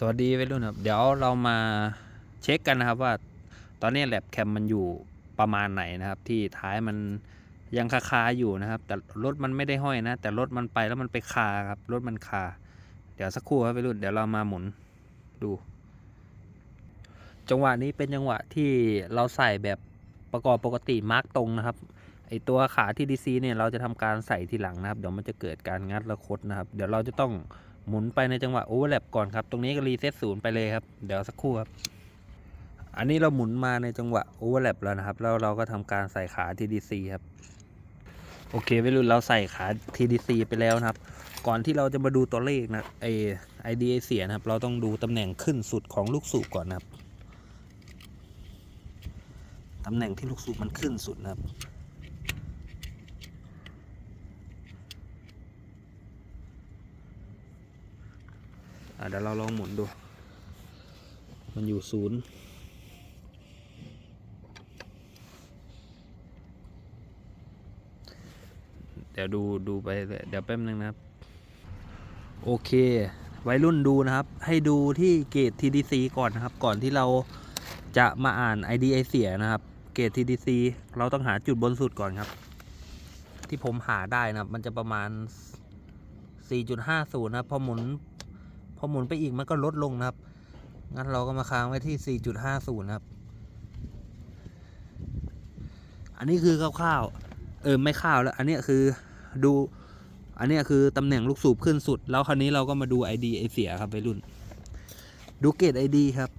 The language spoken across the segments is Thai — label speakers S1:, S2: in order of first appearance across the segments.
S1: สวัสดีวัยรุ่นครับ เดี๋ยวเรามาเช็คกันนะครับว่าตอนนี้แลบแคมมันอยู่ประมาณไหนนะครับ ที่ท้ายมันยังคาคาอยู่นะครับ แต่รถมันไม่ได้ห้อยนะ แต่รถมันไปแล้วมันไปคาครับรถมันคา เดี๋ยวสักครู่ครับวัยรุ่นเดี๋ยวเรามาหมุนดู จังหวะนี้เป็นจังหวะที่เราใส่แบบประกอบปกติมาร์กตรงนะครับไอตัวขาที่ดีซีเนี่ยเราจะทำการใส่ทีหลังนะครับ เดี๋ยวมันจะเกิดการงัดและคดนะครับ เดี๋ยวเราจะต้อง หมุนไปในจังหวะโอเวอร์แลปก่อนครับ ตรงนี้ก็รีเซ็ตศูนย์ไปเลยครับ เดี๋ยวสักครู่ครับ อันนี้เราหมุนมาในจังหวะโอเวอร์แลปแล้วนะครับ แล้วเราก็ทำการใส่ขา TDC ครับ โอเควัยรุ่นเราใส่ขา TDC ไปแล้วนะครับ ก่อนที่เราจะมาดูตัวเลขนะไอไอเดียเสียนะครับ เราต้องดูตำแหน่งขึ้นสุดของลูกสูบก่อนนะครับ ตำแหน่งที่ลูกสูบมันขึ้นสุดนะครับ เดี๋ยวเราลองหมุนดู มันอยู่ศูนย์เดี๋ยวดูดูไปเดี๋ยวแป๊บนึงนะครับ โอเค วัยรุ่นดูนะครับ ให้ดูที่เกรด TDC ก่อนนะครับ ก่อนที่เราจะมาอ่าน IDA เสียนะครับ เกรด TDC เราต้องหาจุดบนสุดก่อนครับ ที่ผมหาได้นะครับ มันจะประมาณ 4.50 นะครับ พอหมุน พอหมุนไปอีกมันก็ลดลงนะครับ งั้นเราก็มาค้างไว้ที่ 4.50 นะครับ อันนี้คือคร่าวๆ เออไม่ข้าวแล้ว อันนี้คือดู อันนี้คือตำแหน่งลูกสูบขึ้นสุด แล้วคราวนี้เราก็มาดู ID ไอเสียครับไปรุ่น ดูเกรด ID ครับ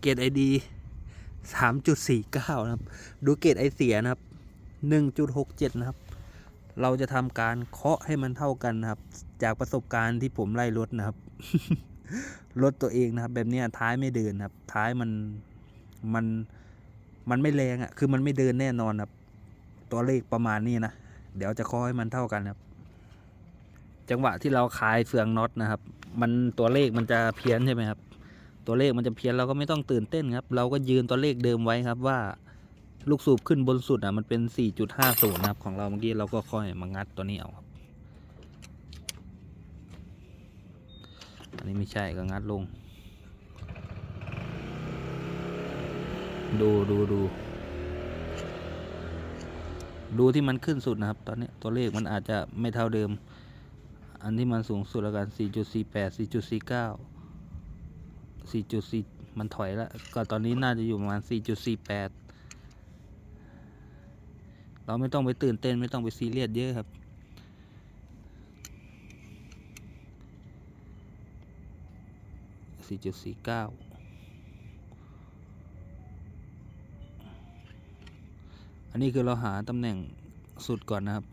S1: เกรด ID 3.49 นะครับ ดูเกรดไอเสียนะครับ 1.67 นะครับ เราจะทำการเคาะให้มันเท่ากันนะครับ จากประสบการณ์ที่ผมไล่รถนะครับ รถตัวเองนะครับ แบบนี้ท้ายไม่เดินนะครับ ท้ายมันมันมันไม่แรงอะ่ะ คือมันไม่เดินแน่นอนครับ ตัวเลขประมาณนี้นะ เดี๋ยวจะเคาะให้มันเท่ากันครับ จังหวะที่เราคลายเฟืองน็อตนะครับ มันตัวเลขมันจะเพี้ยนใช่ไหมครับ ตัวเลขมันจะเพี้ยนเราก็ไม่ต้องตื่นเต้นครับ เราก็ยืนตัวเลขเดิมไว้ครับว่า ลูกสูบขึ้นบนสุดอะมันเป็น 4.50 นะครับ ของเราเมื่อกี้เราก็ค่อยมางัดตัวนี้เอาครับ อันนี้ไม่ใช่ก็งัดลง ดูดูดู ดูที่มันขึ้นสุดนะครับ ตอนนี้ตัวเลขมันอาจจะไม่เท่าเดิม อันที่มันสูงสุดแล้วกัน 4.48 4.49 4.4 มันถอยแล้ว ก็ตอนนี้น่าจะอยู่ประมาณ 4.48 เราไม่ต้องไปตื่นเต้นไม่ต้องไปซีเรียสเยอะครับ4.49อันนี้คือเราหาตำแหน่งสุดก่อนนะครับ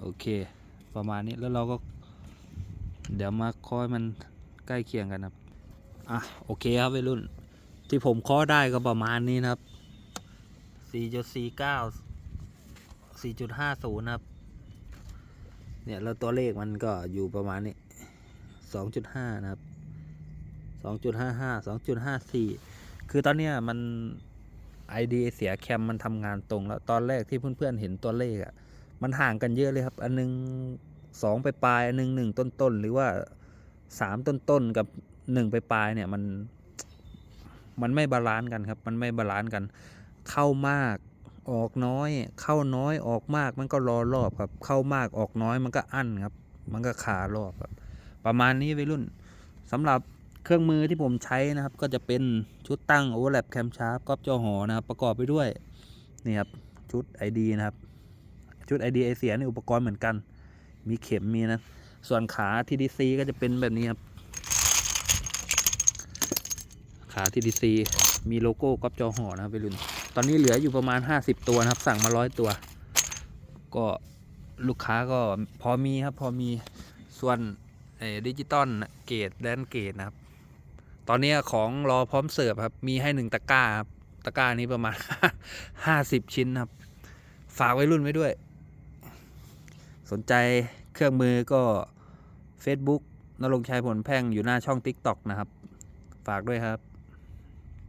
S1: โอเค ประมาณนี้แล้วเราก็ เดี๋ยวมาคอยมันใกล้เคียงกันครับอะโอเคครับวัยรุ่น ที่ผมคาะได้ก็ประมาณนี้นะครับ 4.49 4.50นะครับ เนี่ยแล้วตัวเลขมันก็อยู่ประมาณนี้ 2.5 นะครับ 2.55 2.54 คือตอนเนี้ยมัน ID เสียแคมมันทำงานตรงแล้ว ตอนแรกที่เพื่อนๆเห็นตัวเลขอะ่ะ มันห่างกันเยอะเลยครับ อันหนึงสองไปปลายอันหนึงหนึ่งต้นต้นๆหรือว่าสามต้นต้นๆกับหนึ่งไปปลายเนี่ยมันมันไม่บาลานซ์กันครับ มันไม่บาลานซ์กัน เข้ามากออกน้อย เข้าน้อยออกมากมันก็รอรอบครับ เข้ามากออกน้อยมันก็อั้นครับ มันก็คารอบครับ ประมาณนี้วัยรุ่นสำหรับเครื่องมือที่ผมใช้นะครับ ก็จะเป็นชุดตั้งโอเวอร์แลปแคมชาร์ปก๊อปจอหอนะครับ ประกอบไปด้วยนี่ครับชุด ID นะครับ ชุดไอเสียในอุปกรณ์เหมือนกัน มีเข็มมีนะ ส่วนขา TDC ก็จะเป็นแบบนี้ครับ ขา TDC มีโลโก้ก๊อปจอห่อนะครับไปรุ่น ตอนนี้เหลืออยู่ประมาณ 50 ตัวนะครับ สั่งมาร้อยตัว ก็ลูกค้าก็พอมีครับ พอมีส่วนดิจิตอลเกตแดนเกตนะครับ ตอนนี้ของรอพร้อมเสิร์ฟครับ มีให้หนึ่งตะกร้าครับ ตะกร้านี้ประมาณ 50 ชิ้นครับ ฝากไว้รุ่นไว้ด้วย สนใจเครื่องมือก็ Facebook นรงชัยผลแพ่งอยู่หน้าช่อง TikTok นะครับ ฝากด้วยครับ